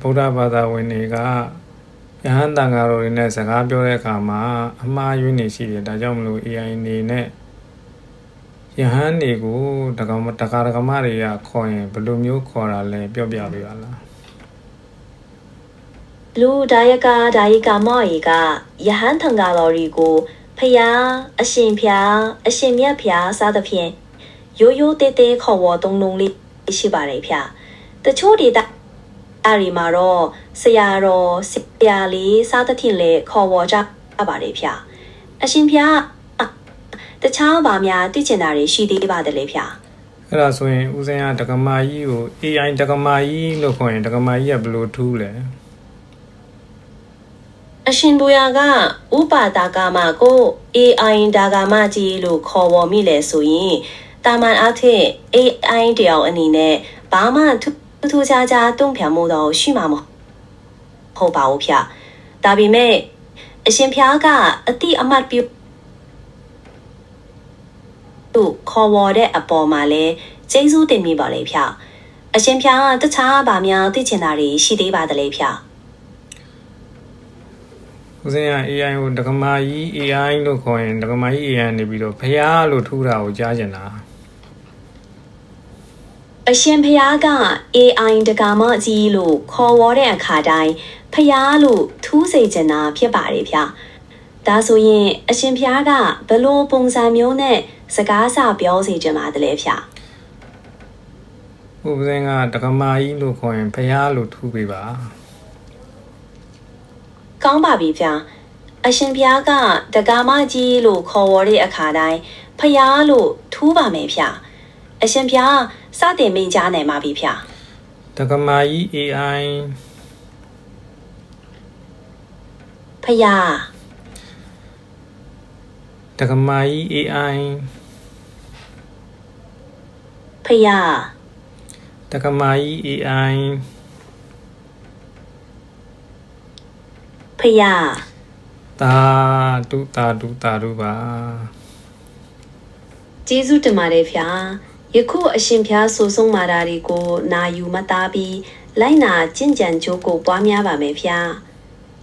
ဗုဒ္ဓဘာသာဝင်တွေကယဟန်တန်ဃာတော်တွေနဲ့စကားပြောတဲ့အခါမှာအမှားယွင်းနေရှိတယ်ဒါကြောင့်မလို့ AI နေနဲ့ယဟန်တွေကိုတက္ကမတက္ကရာကမတွေကခေါ်ရင်ဘယ်လိုမျိုးခေါ်တာလဲပြောပြပေးပါလားလူဒါယကဒါယကမော်ရီကယဟန်ထံဃာတော်ရီကိုဖျားအရှင်ဖျားအရှင်မြတ်ဖျားစသဖြင့်ရိုးရိုးတေးသေးခေါ်ဝေါ်သုံးလုံးလေးရှိပါတယ်ဗျတချို့ဒေသ အရီမှာတော့ဆရာတော်ဆရာလေးစသဖြင့်လည်းခေါ်ဝေါ်ကြပါတယ်ဗျအရှင်ဖျားတခြားဘာများသိချင်တာတွေရှိသေးပါတယ်လေဗျအဲ့ဒါဆိုရင်ဦးစင်းကတက္ကမကြီးကို AI တက္ကမကြီးလို့ခေါ်ရင်တက္ကမကြီးကဘယ်လိုထူးလဲအရှင်ဘူယာကဥပါတာကာမကို AI ဒါဂါမကြီးလို့ခေါ်ဝေါ်မိလဲဆိုရင်တာမန်အားဖြင့် AI တယောက်အနေနဲ့ဘာမှထူး ထူးခြားခြားတုံ့ပြန်မှုတော့ရှိမှာမဟုတ်ပါဘူးဗျ။ဒါပေမဲ့အရှင်ဖျားကအတိအမှတ်ပြုသူခေါ်ဝေါ်တဲ့အပေါ်မှာလဲကျေးဇူးတင်မိပါလေဗျ။အရှင်ဖျားကတခြားဗာများသိချင်တာတွေရှိသေးပါသလဲဗျ။ဦးစင်းက AI ကိုတက္ကမကြီး AI လို့ခေါ်ရင်တက္ကမကြီး AI နေပြီးတော့ဖျားလို့ထူးတာကိုကြားကျင်တာ အရှင်ဖျားက AI တကာမကြီးလို့ခေါ်ဝေါ်တဲ့အခါတိုင်းဖျားလို့ထူးစေချင်တာဖြစ်ပါတယ်ဗျ။ဒါဆိုရင်အရှင်ဖျားကဘယ်လိုပုံစံမျိုးနဲ့စကားစပြောစေချင်ပါသလဲဗျဦးစင်းကတက္ကမကြီးလို့ခေါ်ရင်ဖျားလို့ထူးပေးပါ။ကောင်းပါပြီဗျ။အရှင်ဖျားကတကာမကြီးလို့ခေါ်ဝေါ်တဲ့အခါတိုင်းဖျားလို့ထူးပါမယ်ဗျ။ အရှင်ဖျားစတင်မိန့်ကြားနိုင်ပါပြီဗျ။တက္ကမကြီး AI ဖျားတက္ကမကြီး AI ဖျားတက္ကမကြီး AI ဖျားတာတုတာတုတာတုပါကျေးဇူးတင်ပါတယ်ဗျာ ယခုအရှင်ဖျားဆိုဆုံးမာတာတွေကိုနာယူမသားပြီးလိုက်နာကျင့်ကြံကြိုးကိုပွားများပါမယ်ဗျာ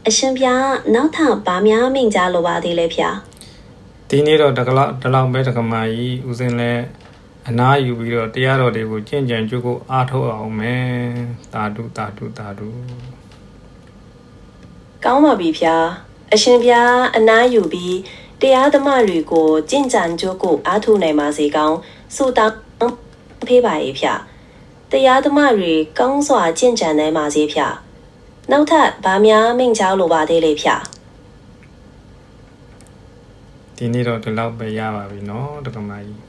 အရှင်ဖျားနောက်ထပ်ဗာများမိန့်ကြားလိုပါသေးလဲဗျာဒီနေ့တော့တကလောက်တလောက်ပဲတက္ကမကြီးဦးစင်းလဲအနာယူပြီးတော့တရားတော်တွေကိုကြင်ကြံကြုတ်ကိုအားထုတ်အောင်မယ်တာတုတာတုတာတုကောင်းပါပြီဗျာအရှင်ဖျားအနားယူပြီးတရားသမားတွေကိုကျင့်ကြံကြိုးကိုအားထုတ်နိုင်ပါစေကောင်းဆုတောင်း ဖေးပါရဲ့ဗျာတရားသမားတွေကောင်းစွာကျင့်ကြံနိုင်ပါစေဗျာနောက်ထပ်ဗာများမိန့်ကြားလိုပါသေးလေဗျာ ဒီနေ့တော့ဒီလောက်ပဲရပါပြီเนาะတက္ကမကြီး